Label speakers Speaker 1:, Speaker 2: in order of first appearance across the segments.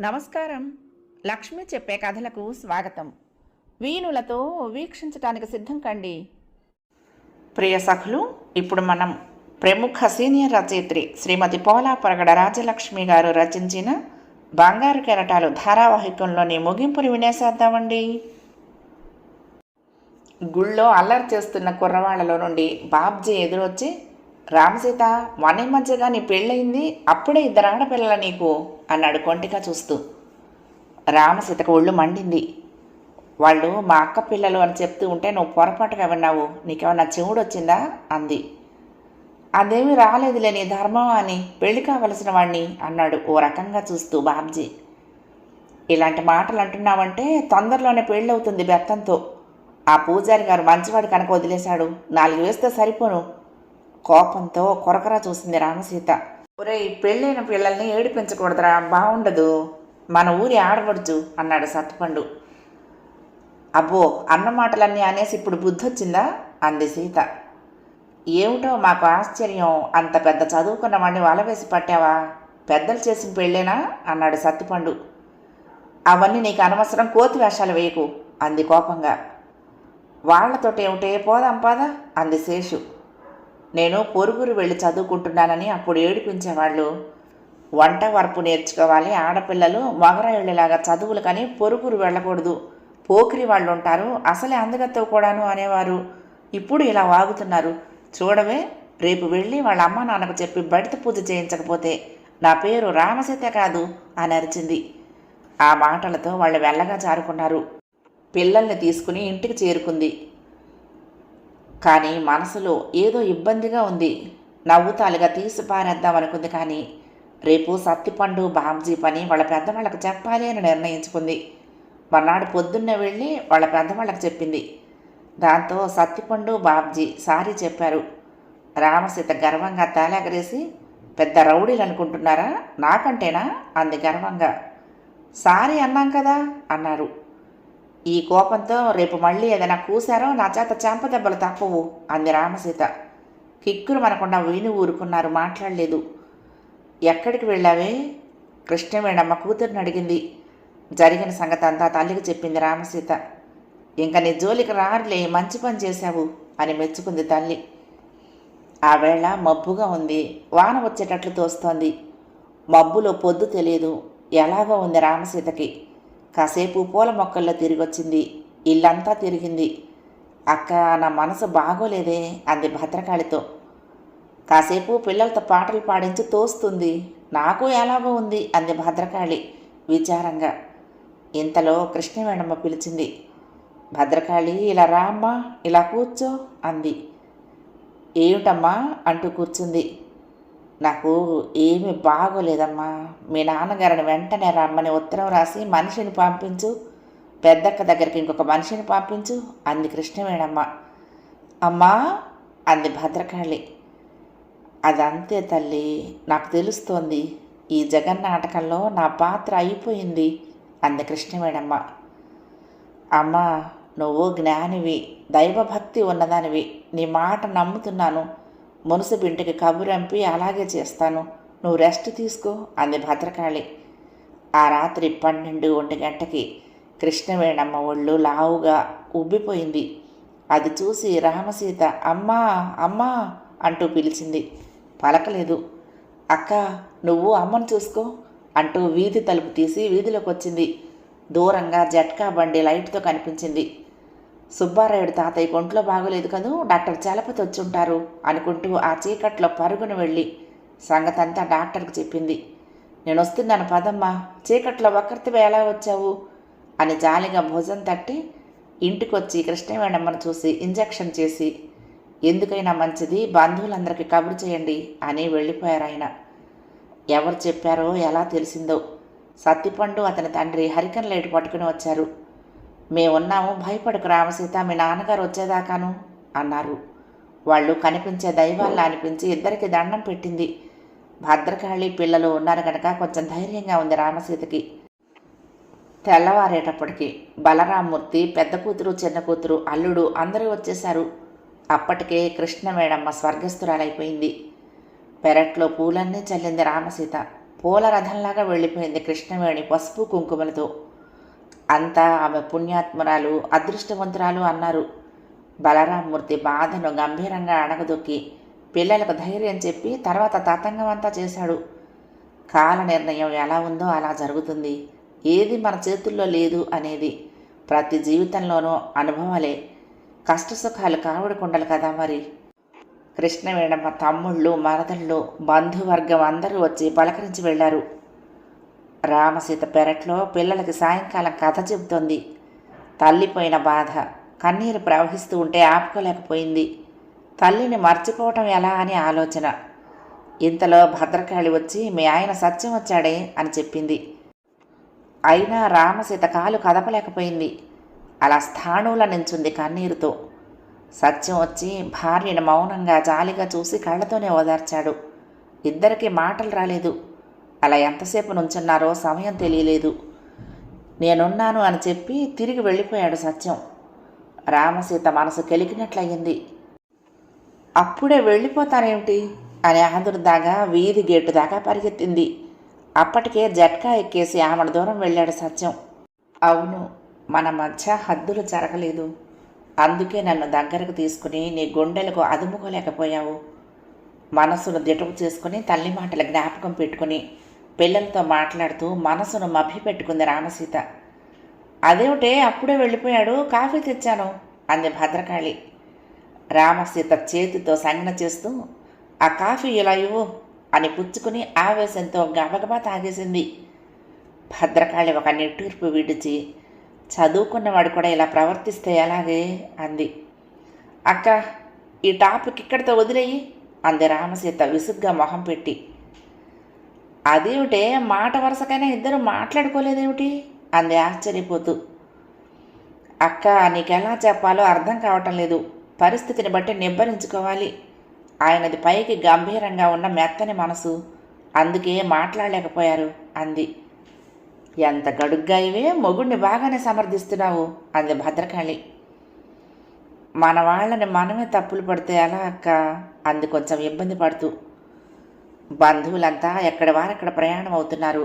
Speaker 1: నమస్కారం. లక్ష్మి చెప్పే కథలకు స్వాగతం. వీణులతో వీక్షించటానికి సిద్ధం కండి. ప్రియ సఖులు ఇప్పుడు మనం ప్రముఖ సీనియర్ రచయిత్రి శ్రీమతి పోలా పొరగడ రాజలక్ష్మి గారు రచించిన బంగారు కెరటాలు ధారావాహికంలోని ముగింపుని వినేసేద్దామండి. గుళ్ళో అల్లరి చేస్తున్న కుర్రవాళ్ళలో నుండి బాబ్జీ ఎదురొచ్చి రామసీత మొన్న మధ్యగా నీ పెళ్ళయింది అప్పుడే ఇద్దరు ఆడపిల్లల నీకు? అన్నాడు కొంటిగా చూస్తూ. రామసీతకు ఒళ్ళు మండింది. వాళ్ళు మా అక్క పిల్లలు అని చెప్తూ ఉంటే నువ్వు పొరపాటుగా విన్నావు నీకేమన్నా చెవుడు వచ్చిందా? అంది. అదేమీ రాలేదులే నీ ధర్మం అని పెళ్ళి కావలసిన వాణ్ణి అన్నాడు ఓ రకంగా చూస్తూ బాబ్జీ. ఇలాంటి మాటలు అంటున్నావంటే తొందరలోనే పెళ్ళవుతుంది బెత్తంతో. ఆ పూజారి గారు మంచివాడు కనుక వదిలేశాడు నాలుగు వేస్తే సరిపోను. కోపంతో కొరకరా చూసింది రామసీత ఒరేయ్ పెళ్ళైన పిల్లల్ని ఏడిపించకూడదురా బాగుండదు మన ఊరి ఆడపడుచు అన్నాడు సత్పండు అబ్బో అన్న మాటలన్నీ అనేసి ఇప్పుడు బుద్ధి వచ్చిందా అంది సీత. ఏమిటో మాకు ఆశ్చర్యం. అంత పెద్ద చదువుకున్న వాడిని వలవేసి పట్టావా? పెద్దలు చేసిన పెళ్ళేనా? అన్నాడు సత్తిపండు. అవన్నీ నీకు అనవసరం కోతి వేషాలు వేయకు అంది కోపంగా. వాళ్ళతోటి ఏమిటే పోదాం పాదా అంది శేషు. నేను పొరుగురు వెళ్ళి చదువుకుంటున్నానని అప్పుడు ఏడిపించేవాళ్ళు. వంట వరపు నేర్చుకోవాలి. ఆడపిల్లలు మగరాయుళ్ళలాగా చదువులు కానీ పొరుగురు వెళ్ళకూడదు. పోకిరి వాళ్ళు ఉంటారు అసలే అందగత్తో కూడాను అనేవారు. ఇప్పుడు ఇలా వాగుతున్నారు. చూడవే రేపు వెళ్ళి వాళ్ళ అమ్మ నాన్నకు చెప్పి బడిత పూజ చేయించకపోతే నా పేరు రామసీత కాదు అని అరిచింది. ఆ మాటలతో వాళ్ళు వెళ్ళగా జారుకున్నారు. పిల్లల్ని తీసుకుని ఇంటికి చేరుకుంది. కానీ మనసులో ఏదో ఇబ్బందిగా ఉంది. నవ్వుతాలుగా తీసి పారేద్దాం అనుకుంది కానీ రేపు సత్తిపండు బాబ్జీ పని వాళ్ళ పెద్దవాళ్ళకి చెప్పాలి అని నిర్ణయించుకుంది. మర్నాడు పొద్దున్నే వెళ్ళి వాళ్ళ పెద్దవాళ్ళకి చెప్పింది. దాంతో సత్తిపండు బాబ్జీ సారీ చెప్పారు. రామసీత గర్వంగా తేలాగరేసి పెద్ద రౌడీలు అనుకుంటున్నారా? నాకంటేనా? అంది గర్వంగా. సారీ అన్నాం కదా అన్నారు. ఈ కోపంతో రేపు మళ్ళీ ఏదైనా కూశారో నా చేత చెంపదెబ్బలు తప్పవు అంది రామసీత. కిక్కురు మనకుండా వీణి ఊరుకున్నారు మాట్లాడలేదు. ఎక్కడికి వెళ్ళావే? కృష్ణవేణమ్మ కూతురుని అడిగింది. జరిగిన సంగతి అంతా తల్లికి చెప్పింది రామసీత. ఇంక నీ జోలికి రారులే మంచి పని చేశావు అని మెచ్చుకుంది తల్లి. ఆ వేళ మబ్బుగా ఉంది వాన వచ్చేటట్లు తోస్తోంది. మబ్బులో పొద్దు తెలియదు ఎలాగో ఉంది రామసీతకి. కాసేపు పూల మొక్కల్లో తిరిగొచ్చింది. ఇల్లంతా తిరిగింది. అక్క నా మనసు బాగోలేదే అంది భద్రకాళితో. కాసేపు పిల్లలతో పాటలు పాడించి తోస్తుంది. నాకు ఎలాగో ఉంది అంది భద్రకాళి విచారంగా. ఇంతలో కృష్ణవేణమ్మ పిలిచింది. భద్రకాళి ఇలా రా అమ్మా ఇలా కూర్చో అంది. ఏమిటమ్మా? అంటూ కూర్చుంది. నాకు ఏమీ బాగోలేదమ్మా. మీ నాన్నగారిని వెంటనే రమ్మని ఉత్తరం రాసి మనిషిని పంపించు. పెద్దక్క దగ్గరికి ఇంకొక మనిషిని పంపించు. అంది కృష్ణవేణమ్మ. అమ్మా అంది భద్రకాళి. అదంతే తల్లి నాకు తెలుస్తోంది. ఈ జగన్నాటకంలో నా పాత్ర అయిపోయింది అంది కృష్ణవేణమ్మ. అమ్మా నువ్వు జ్ఞానివి దైవభక్తి ఉన్నదానివి. నీ మాట నమ్ముతున్నాను. మునుసుబింటికి కబురంపి అలాగే చేస్తాను. నువ్వు రెస్ట్ తీసుకో అంది భద్రకాళి. ఆ రాత్రి పన్నెండు ఒంటి గంటకి కృష్ణవేణమ్మ ఒళ్ళు లావుగా ఉబ్బిపోయింది. అది చూసి రామసీత అమ్మా అమ్మా అంటూ పిలిచింది. పలకలేదు. అక్క నువ్వు అమ్మను చూసుకో అంటూ వీధి తలుపు తీసి వీధిలోకి వచ్చింది దూరంగా జట్కా బండి లైట్తో కనిపించింది. సుబ్బారాయుడు తాతయ్య కొంట్లో బాగోలేదు కదూ డాక్టర్ చలపతి వచ్చుంటారు అనుకుంటూ ఆ చీకట్లో పరుగున వెళ్ళి సంగతంతా డాక్టర్కి చెప్పింది. నేను వస్తున్నాను పదమ్మా చీకట్లో ఒక్కరితివే ఎలా వచ్చావు? అని జాలిగా భుజం తట్టి ఇంటికొచ్చి కృష్ణవేణమ్మను చూసి ఇంజెక్షన్ చేసి ఎందుకైనా మంచిది బంధువులందరికీ కబురు చేయండి అని వెళ్ళిపోయారు ఆయన ఎవరు చెప్పారో ఎలా తెలిసిందో. సత్తిపండు అతని తండ్రి హరికన్ లైట్ పట్టుకుని వచ్చారు. మేమున్నాము భయపడకు రామసీత మీ నాన్నగారు వచ్చేదాకాను అన్నారు. వాళ్ళు కనిపించే దైవాల్లా అనిపించి ఇద్దరికి దండం పెట్టింది. భద్రకాళి పిల్లలు ఉన్నారు కనుక కొంచెం ధైర్యంగా ఉంది రామసీతకి తెల్లవారేటప్పటికి బలరామ్మూర్తి పెద్ద కూతురు చిన్న కూతురు అల్లుడు అందరూ వచ్చేశారు. అప్పటికే కృష్ణవేణమ్మ స్వర్గస్థురాలైపోయింది. పెరట్లో పూలన్నీ చల్లింది రామసీత పూల రథంలాగా వెళ్ళిపోయింది కృష్ణవేణి పసుపు కుంకుమలతో. అంతా ఆమె పుణ్యాత్మరాలు అదృష్టవంతురాలు అన్నారు. బలరామూర్తి బాధను గంభీరంగా అణగదొక్కి పిల్లలకు ధైర్యం చెప్పి తర్వాత తతంగం అంతా చేశాడు. కాల నిర్ణయం ఎలా ఉందో అలా జరుగుతుంది. ఏది మన చేతుల్లో లేదు అనేది ప్రతి జీవితంలోనూ అనుభవాలే. కష్టసుఖాలు కావడకుండలు కదా మరి. కృష్ణవేణమ్మ తమ్ముళ్ళు మరదళ్ళు బంధువర్గం అందరూ వచ్చి పలకరించి వెళ్ళారు. రామసీత పెరట్లో పిల్లలకి సాయంకాలం కథ చెబుతోంది. తల్లిపోయిన బాధ. కన్నీరు ప్రవహిస్తూ ఉంటే ఆపుకోలేకపోయింది. తల్లిని మర్చిపోవటం ఎలా అని ఆలోచన. ఇంతలో భద్రకాళి వచ్చి మీ ఆయన సత్యం వచ్చాడే అని చెప్పింది. అయినా రామసీత కాలు కదపలేకపోయింది. అలా స్థాణువుల నించుంది కన్నీరుతో. సత్యం వచ్చి భార్యను మౌనంగా జాలిగా చూసి కళ్ళతోనే ఓదార్చాడు. ఇద్దరికీ మాటలు రాలేదు. అలా ఎంతసేపు నుంచున్నారో సమయం తెలియలేదు. నేనున్నాను అని చెప్పి తిరిగి వెళ్ళిపోయాడు సత్యం. రామసీత మనసు కెలికినట్లయింది. అప్పుడే వెళ్ళిపోతానేమిటి? అని ఆదురుదాగా వీధి గేటు దాకా పరిగెత్తింది. అప్పటికే జట్కా ఎక్కేసి ఆమె దూరం వెళ్ళాడు సత్యం. అవును మన మధ్య హద్దులు జరగలేదు. అందుకే నన్ను దగ్గరకు తీసుకుని నీ గుండెలకు అదుముకోలేకపోయావు. మనసును దిటవు చేసుకుని తల్లి మాటల జ్ఞాపకం పెట్టుకుని పిల్లలతో మాట్లాడుతూ మనసును మభ్యపెట్టుకుంది రామసీత. అదేమిటే అప్పుడే వెళ్ళిపోయాడు కాఫీ తెచ్చాను అంది భద్రకాళి. రామసీత చేతితో సంజ్ఞ చేస్తూ ఆ కాఫీ ఇలా ఇవ్వు అని పుచ్చుకుని ఆవేశంతో గబగబా తాగేసింది. భద్రకాళి ఒక నిట్టూర్పు విడిచి చదువుకున్నవాడు కూడా ఇలా ప్రవర్తిస్తే ఎలాగే? అంది. అక్క ఈ టాపిక్ ఇక్కడితో వదిలేయి అంది రామసీత విసుగ్గా మొహం పెట్టి. అదేమిటే మాట వరుసకైనా ఇద్దరు మాట్లాడుకోలేదేమిటి? అంది ఆశ్చర్యపోతూ. అక్క నీకెలా చెప్పాలో అర్థం కావటం లేదు. పరిస్థితిని బట్టి నిబ్బరించుకోవాలి. ఆయనది పైకి గంభీరంగా ఉన్న మెత్తని మనసు. అందుకే మాట్లాడలేకపోయారు అంది. ఎంత గడుగ్గా ఇవే? మొగుడిని బాగానే సమర్థిస్తున్నావు అంది భద్రకాళి. మన వాళ్ళని మనమే తప్పులు పడితే ఎలా అక్క? అంది కొంచెం ఇబ్బంది పడుతూ. బంధువులంతా ఎక్కడ వారక్కడ ప్రయాణం అవుతున్నారు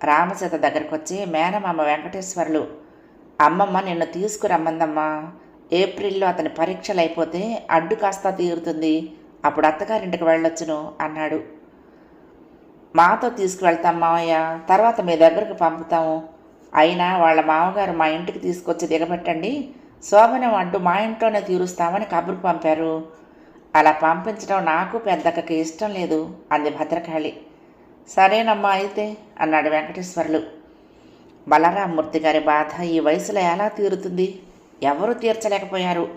Speaker 1: రామసీత దగ్గరకు వచ్చి మేనమామ వెంకటేశ్వర్లు అమ్మమ్మ నిన్ను తీసుకురమ్మందమ్మా ఏప్రిల్లో అతని పరీక్షలు అయిపోతే అడ్డు కాస్త తీరుతుంది అప్పుడు అత్తగారింటికి వెళ్ళొచ్చును అన్నాడు. మాతో తీసుకువెళ్తాం మావయ్య తర్వాత మీ దగ్గరకు పంపుతాము. అయినా వాళ్ళ మామగారు మా ఇంటికి తీసుకొచ్చి దిగబెట్టండి శోభనం అడ్డు మా ఇంట్లోనే తీరుస్తామని కబురు పంపారు. అలా పంపించడం నాకు పెద్దకకి ఇష్టం లేదు అంది భద్రకాళి. సరేనమ్మా అయితే అన్నాడు వెంకటేశ్వర్లు. బలరామూర్తి గారి బాధ ఈ వయసులో ఎలా తీరుతుంది? ఎవరు తీర్చలేకపోయారు?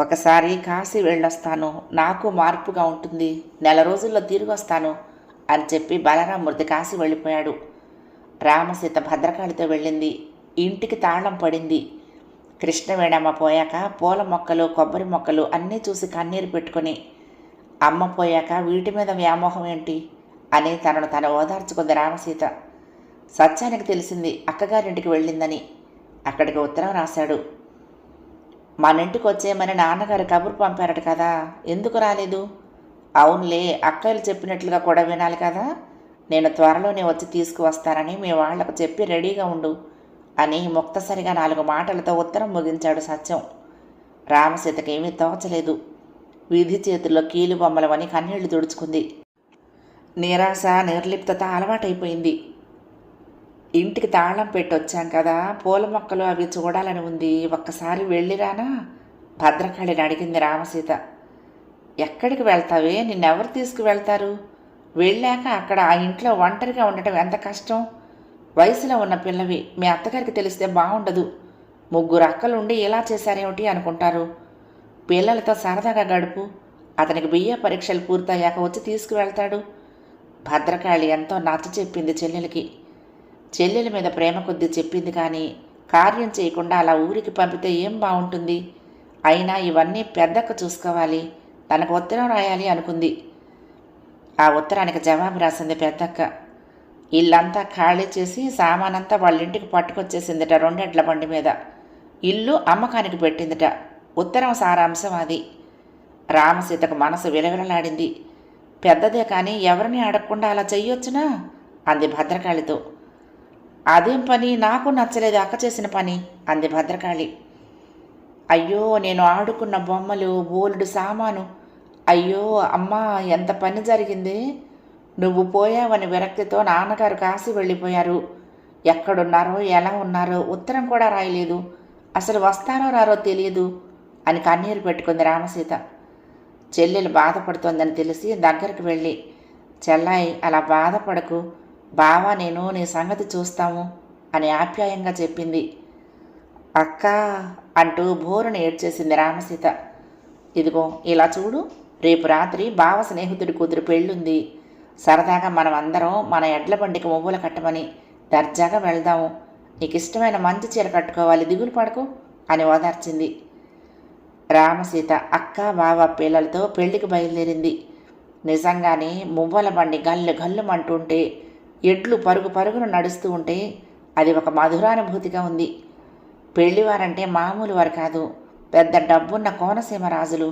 Speaker 1: ఒకసారి కాశీ వెళ్ళొస్తాను నాకు మార్పుగా ఉంటుంది నెల రోజుల్లో తిరిగి వస్తాను అని చెప్పి బలరామూర్తి కాశీ వెళ్ళిపోయాడు. రామసీత భద్రకాళితో వెళ్ళింది. ఇంటికి తాళం పడింది. కృష్ణవేణమ్మ పోయాక పూల మొక్కలు కొబ్బరి మొక్కలు అన్నీ చూసి కన్నీరు పెట్టుకొని అమ్మ పోయాక వీటి మీద వ్యామోహం ఏంటి? అని తనను తను ఓదార్చుకుంది రామసీత. సత్యానికి తెలిసింది అక్కగారింటికి వెళ్ళిందని. అక్కడికి ఉత్తరం రాశాడు. మన ఇంటికి వచ్చేయమని నాన్నగారు కబురు పంపారట కదా ఎందుకు రాలేదు? అవునులే అక్కలు చెప్పినట్లుగా కూడా వినాలి కదా నేను త్వరలోనే వచ్చి తీసుకువస్తానని మీ వాళ్ళకు చెప్పి రెడీగా ఉండు. అని ముక్తసరిగా నాలుగు మాటలతో ఉత్తరం ముగించాడు సత్యం. రామసీతకేమీ తోచలేదు. వీధి చేతుల్లో కీలు బొమ్మలవని కన్నీళ్ళు తుడుచుకుంది. నిరాశ నిర్లిప్తత అలవాటైపోయింది. ఇంటికి తాళం పెట్టి వచ్చాం కదా పూల మొక్కలు అవి చూడాలని ఉంది. ఒక్కసారి వెళ్ళిరానా భద్రకాళిని అడిగింది రామసీత ఎక్కడికి వెళ్తావే? నిన్నెవరు తీసుకువెళ్తారు? వెళ్ళాక అక్కడ ఆ ఇంట్లో ఒంటరిగా ఉండటం ఎంత కష్టం? వయసులో ఉన్న పిల్లవి మీ అత్తగారికి తెలిస్తే బాగుండదు ముగ్గురు అక్కలుండి ఎలా చేశారేమిటి అనుకుంటారు? పిల్లలతో సరదాగా గడుపు. అతనికి బియ్య పరీక్షలు పూర్తయ్యాక వచ్చి తీసుకువెళ్తాడు. భద్రకాళి ఎంతో నచ్చ చెప్పింది చెల్లెలకి. చెల్లెల మీద ప్రేమ కొద్దీ చెప్పింది కానీ కార్యం చేయకుండా అలా ఊరికి పంపితే ఏం బాగుంటుంది అయినా ఇవన్నీ పెద్దక్క చూసుకోవాలి. తనకు ఉత్తరం రాయాలి అనుకుంది. ఆ ఉత్తరానికి జవాబు రాసింది పెద్దక్క. ఇల్లంతా ఖాళీ చేసి సామానంతా వాళ్ళ ఇంటికి పట్టుకొచ్చేసిందిట రెండెడ్ల బండి మీద. ఇల్లు అమ్మకానికి పెట్టిందిట. ఉత్తరం సారాంశం అది. రామసీతకు మనసు విలవిలలాడింది. పెద్దదే కానీ ఎవరిని అడగకుండా అలా చెయ్యొచ్చునా? అంది భద్రకాళితో. అదేం పని? నాకు నచ్చలేదు అక్క చేసిన పని అంది భద్రకాళి. అయ్యో నేను ఆడుకున్న బొమ్మలు బోలుడు సామాను. అయ్యో అమ్మా ఎంత పని జరిగింది? నువ్వు పోయావని విరక్తితో నాన్నగారు కాశీ వెళ్ళిపోయారు. ఎక్కడున్నారో ఎలా ఉన్నారో ఉత్తరం కూడా రాయలేదు. అసలు వస్తారో రారో తెలియదు అని కన్నీరు పెట్టుకుంది రామసీత. చెల్లెలు బాధపడుతోందని తెలిసి దగ్గరికి వెళ్ళి చెల్లాయి అలా బాధపడకు. బావా నేను నీ సంగతి చూస్తాము అని ఆప్యాయంగా చెప్పింది. అక్క అంటూ బోరును ఏడ్చేసింది రామసీత. ఇదిగో ఇలా చూడు. రేపు రాత్రి బావ స్నేహితుడి కూతురు పెళ్ళుంది. సరదాగా మనం అందరం మన ఎడ్ల బండికి మువ్వులు కట్టమని దర్జాగా వెళ్దాము. నీకు ఇష్టమైన మంచి చీర కట్టుకోవాలి దిగులు పడకు అని ఓదార్చింది. రామసీత అక్క బావ పిల్లలతో పెళ్ళికి బయలుదేరింది. నిజంగానే మువ్వల బండి గల్లు గల్లు అంటుంటే ఎడ్లు పరుగు పరుగును నడుస్తూ ఉంటే అది ఒక మధురానుభూతిగా ఉంది. పెళ్ళివారంటే మామూలు వారు కాదు పెద్ద డబ్బున్న కోనసీమ రాజులు.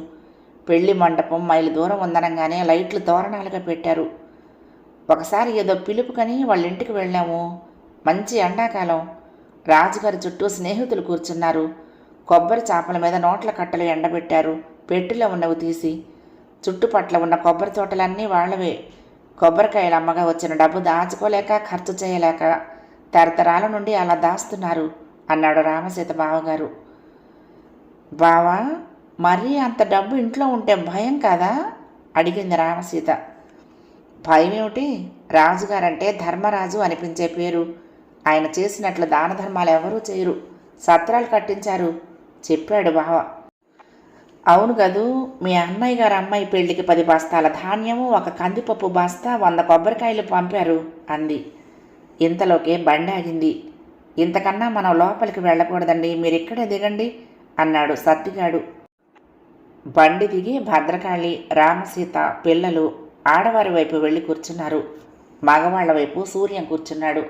Speaker 1: పెళ్ళి మండపం మైలు దూరం ఉందనగానే లైట్లు తోరణాలుగా పెట్టారు. ఒకసారి ఏదో పిలుపుకని వాళ్ళ ఇంటికి వెళ్ళాము. మంచి ఎండాకాలం. రాజుగారి చుట్టూ స్నేహితులు కూర్చున్నారు. కొబ్బరి చాపల మీద నోట్ల కట్టలు ఎండబెట్టారు. పెట్టిలో ఉన్నవి తీసి. చుట్టుపట్ల ఉన్న కొబ్బరి తోటలన్నీ వాళ్ళవే. కొబ్బరికాయలు అమ్మగా వచ్చిన డబ్బు దాచుకోలేక ఖర్చు చేయలేక తరతరాల నుండి అలా దాస్తున్నారు అన్నాడు రామసీత బావగారు. బావా మరీ అంత డబ్బు ఇంట్లో ఉంటే భయం కాదా? అడిగింది రామసీత. భయం ఏమిటి రాజుగారంటే ధర్మరాజు అనిపించే పేరు. ఆయన చేసినట్లు దాన ధర్మాలు ఎవరూ చేయరు. సత్రాలు కట్టించారు. చెప్పాడు బావ. అవును కదూ మీ అన్నయ్య గారు అమ్మాయి పెళ్ళికి పది బస్తాల ధాన్యము ఒక కందిపప్పు బస్తా వంద కొబ్బరికాయలు పంపారు అంది. ఇంతలోకే బండి ఆగింది. ఇంతకన్నా మనం లోపలికి వెళ్ళకూడదండి మీరు ఇక్కడే దిగండి అన్నాడు సత్తిగాడు. బండి దిగి భద్రకాళి రామసీత పిల్లలు ఆడవారి వైపు వెళ్ళి కూర్చున్నారు. మగవాళ్ళ వైపు సూర్యం కూర్చున్నాడు.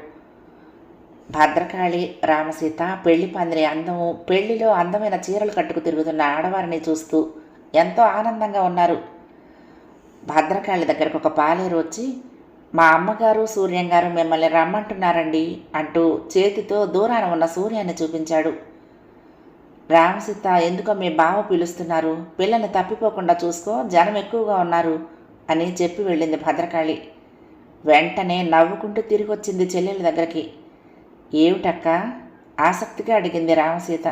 Speaker 1: భద్రకాళి రామసీత పెళ్ళి పందిరి అందము పెళ్ళిలో అందమైన చీరలు కట్టుకు తిరుగుతున్న ఆడవారిని చూస్తూ ఎంతో ఆనందంగా ఉన్నారు. భద్రకాళి దగ్గరకు ఒక పాలేరు వచ్చి మా అమ్మగారు సూర్యం గారు మిమ్మల్ని రమ్మంటున్నారండి అంటూ చేతితో దూరాన ఉన్న సూర్యాన్ని చూపించాడు. రామసీత ఎందుకో మీ బావ పిలుస్తున్నారు? పిల్లల్ని తప్పిపోకుండా చూసుకో జనం ఎక్కువగా ఉన్నారు. అని చెప్పి వెళ్ళింది భద్రకాళి. వెంటనే నవ్వుకుంటూ తిరిగి వచ్చింది చెల్లెల దగ్గరికి. ఏమిటక్క? ఆసక్తిగా అడిగింది రామసీత.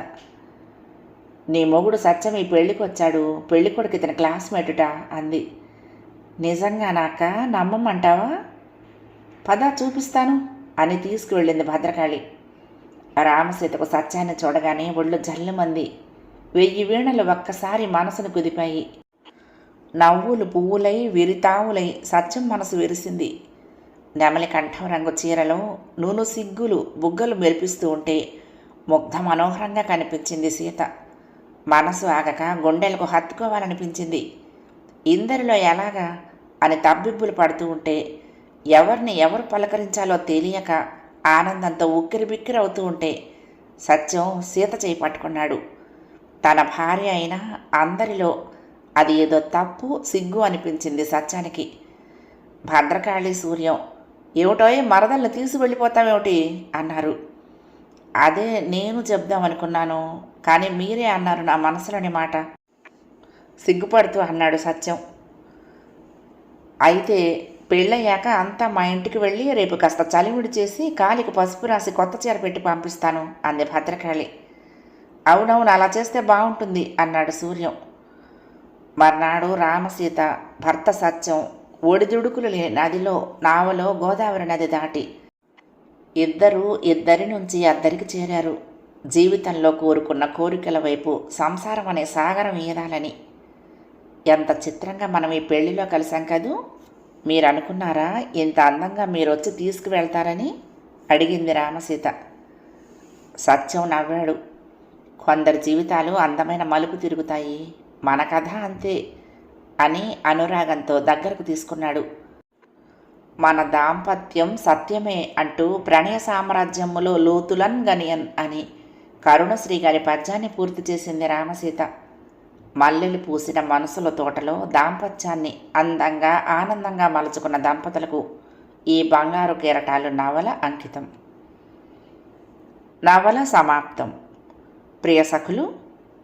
Speaker 1: నీ మొగుడు సత్యం ఈ పెళ్ళికి వచ్చాడు పెళ్ళి కొడుకు ఇతని క్లాస్మేటుట అంది. నిజంగానాక నమ్మమంటావా? పద చూపిస్తాను అని తీసుకువెళ్ళింది భద్రకాళి. రామసీతకు సత్యాన్ని చూడగానే ఒళ్ళు జల్లుమంది. వెయ్యి వీణలు ఒక్కసారి మనసును కుదిపాయి. నవ్వులు పువ్వులై విరితావులై సత్యం మనసు విరిసింది. నెమలి కంఠం రంగు చీరలో నూనె సిగ్గులు బుగ్గలు మెరిపిస్తూ ఉంటే ముగ్ధ మనోహరంగా కనిపించింది సీత. మనసు ఆగక గుండెలకు హత్తుకోవాలనిపించింది. ఇందరిలో ఎలాగా అని తబ్బిబ్బులు పడుతూ ఉంటే ఎవరిని ఎవరు పలకరించాలో తెలియక ఆనందంతో ఉక్కిరి బిక్కిరి అవుతూ ఉంటే సత్యం సీత చేయి పట్టుకున్నాడు. తన భార్య అయినా అందరిలో అది ఏదో తప్పు సిగ్గు అనిపించింది సత్యానికి. భద్రకాళి సూర్యం ఏమిటోయ్ మరదల్ని తీసి వెళ్ళిపోతామేమిటి అన్నారు. అదే నేను చెప్దామనుకున్నాను కానీ మీరే అన్నారు నా మనసులోని మాట. సిగ్గుపడుతూ అన్నాడు సత్యం. అయితే పెళ్ళయ్యాక అంతా మా ఇంటికి వెళ్ళి రేపు కాస్త చలివిడి చేసి కాలికి పసుపు రాసి కొత్త చీర పెట్టి పంపిస్తాను అంది భద్రకాళి. అవునవును అలా చేస్తే బాగుంటుంది అన్నాడు సూర్యం. మర్నాడు రామసీత భర్త సత్యం ఒడిదుడుకులు లేని నదిలో నావలో గోదావరి నది దాటి ఇద్దరూ ఇద్దరి నుంచి అద్దరికి చేరారు. జీవితంలో కోరుకున్న కోరికల వైపు సంసారం అనే సాగరం ఈదాలని ఎంత చిత్రంగా మనం ఈ పెళ్ళిలో కలిసాం కదూ? మీరు అనుకున్నారా ఇంత అందంగా మీరు వచ్చి తీసుకువెళ్తారని? అడిగింది రామసీత. సత్యం నవ్వాడు. కొందరి జీవితాలు అందమైన మలుపు తిరుగుతాయి. మన కథ అంతే అని అనురాగంతో దగ్గరకు తీసుకున్నాడు. మన దాంపత్యం సత్యమే అంటూ ప్రణయ సామ్రాజ్యములో లోతులన్ గనియన్ అని కరుణశ్రీ గారి పద్యాన్ని పూర్తి చేసింది రామసీత. మల్లెలు పూసిన మనసుల తోటలో దాంపత్యాన్ని అందంగా ఆనందంగా మలుచుకున్న దంపతులకు ఈ బంగారు కేరటాలు నవల అంకితం. నవల సమాప్తం. ప్రియసఖులు